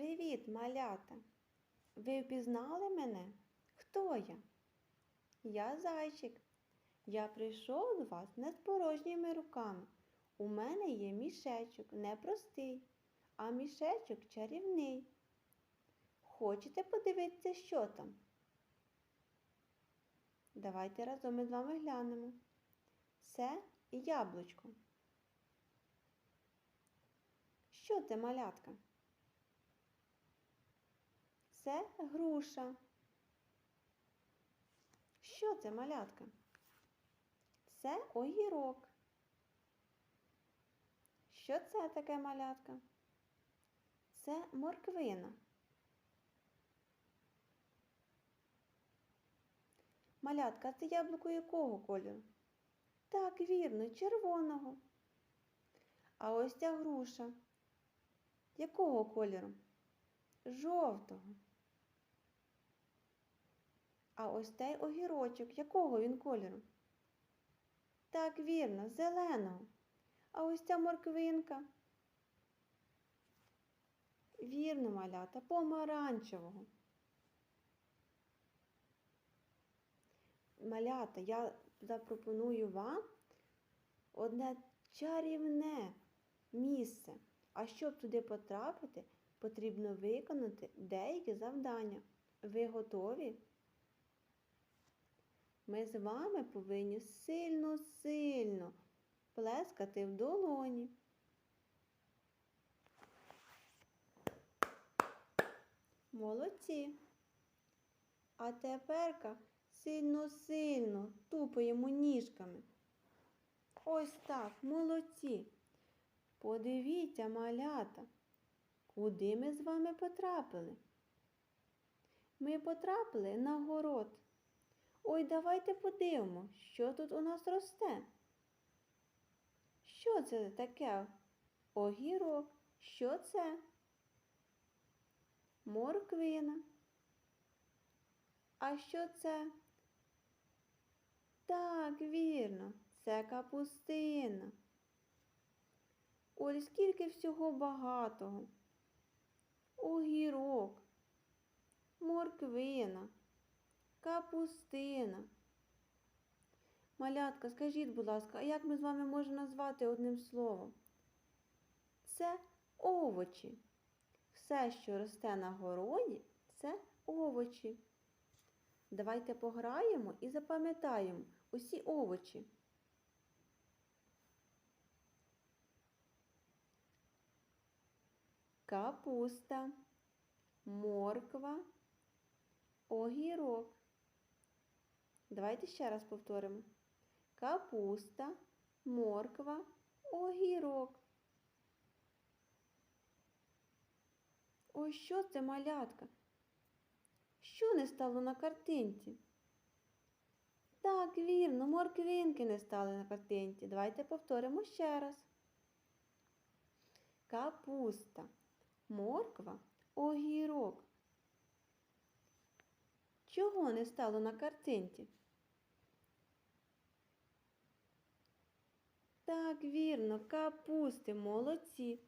Привіт, малята! Ви впізнали мене? Хто я? Я зайчик. Я прийшов до вас не з порожніми руками. У мене є мішечок не простий, а мішечок чарівний. Хочете подивитися, що там? Давайте разом із вами глянемо. Це яблучко. Що це малятка? Це груша. Що це малятка? Це огірок. Що це таке малятка? Це морквина. Малятка, це яблуко якого кольору? Так, вірно, червоного. А ось ця груша. Якого кольору? Жовтого. А ось цей огірочок, якого він кольору? Так, вірно, зеленого. А ось ця морквинка. Вірно, малята, помаранчевого. Малята, я запропоную вам одне чарівне місце. А щоб туди потрапити, потрібно виконати деякі завдання. Ви готові? Ми з вами повинні сильно-сильно плескати в долоні. Молодці. А теперка сильно-сильно тупаємо ніжками. Ось так, молодці. Подивіться, малята, куди ми з вами потрапили? Ми потрапили на город. Ой, давайте подивимо, що тут у нас росте. Що це таке? Огірок. Що це? Морквина. А що це? Так, вірно, це капустина. Ой, скільки всього багатого. Огірок, морквина, капустина. Малятка, скажіть, будь ласка, а як ми з вами можемо назвати одним словом? Це овочі. Все, що росте на городі, це овочі. Давайте пограємо і запам'ятаємо усі овочі. Капуста, морква, огірок. Давайте ще раз повторимо. Капуста, морква, огірок. Ой, що це малятка? Що не стало на картинці? Так, вірно, морквинки не стали на картинці. Давайте повторимо ще раз. Капуста, морква, огірок. Чого не стало на картинці? Так, вірно, капусти, молодці.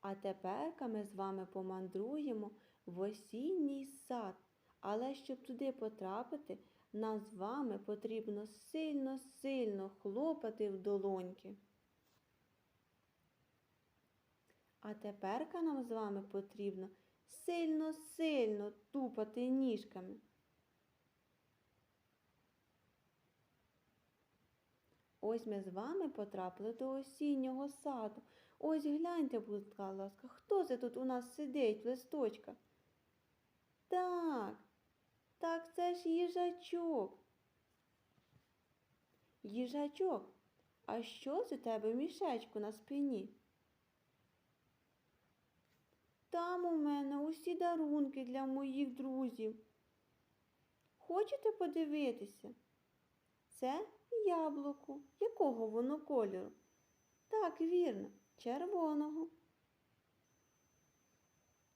А тепер ми з вами помандруємо в осінній сад. Але щоб туди потрапити, нам з вами потрібно сильно-сильно хлопати в долоньки. А тепер нам з вами потрібно сильно-сильно тупати ніжками. Ось ми з вами потрапили до осіннього саду. Ось гляньте, будь ласка, хто це тут у нас сидить в листочках? Так, так це ж їжачок. Їжачок, а що це у тебе в мішечку на спині? Там у мене усі дарунки для моїх друзів. Хочете подивитися? Це яблуко. Якого воно кольору? Так, вірно, червоного.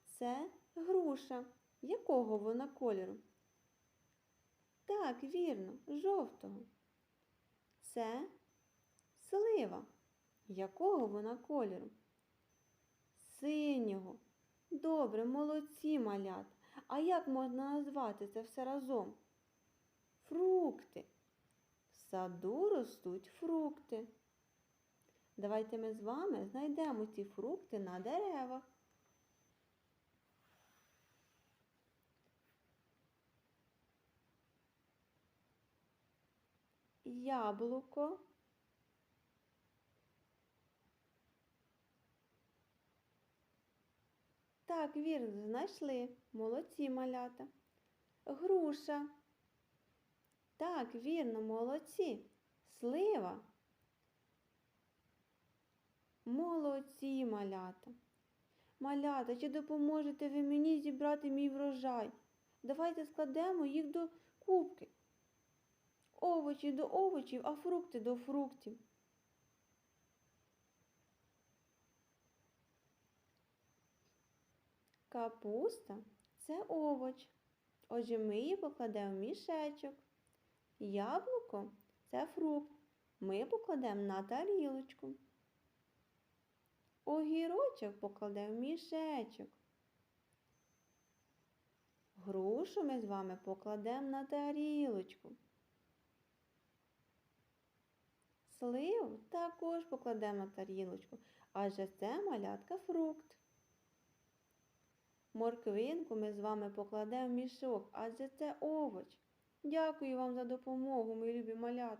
Це груша. Якого вона кольору? Так, вірно, жовтого. Це слива. Якого вона кольору? Синього. Добре, молодці, малят. А як можна назвати це все разом? Фрукти. Саду ростуть фрукти. Давайте ми з вами знайдемо ці фрукти на деревах. Яблуко. Так, вірно, знайшли. Молодці малята. Груша. Так, вірно, молодці. Слива. Молодці, малята. Малята, чи допоможете ви мені зібрати мій врожай? Давайте складемо їх до кубки. Овочі до овочів, а фрукти до фруктів. Капуста це овоч. Отже, ми її покладемо в мішечок. Яблуко це фрукт. Ми покладемо на тарілочку. Огірочок покладемо в мішечок. Грушу ми з вами покладемо на тарілочку. Сливу також покладемо на тарілочку, адже це малятка фрукт. Морквинку ми з вами покладемо в мішок, адже це овоч. Дякую вам за допомогу, мої любі малята.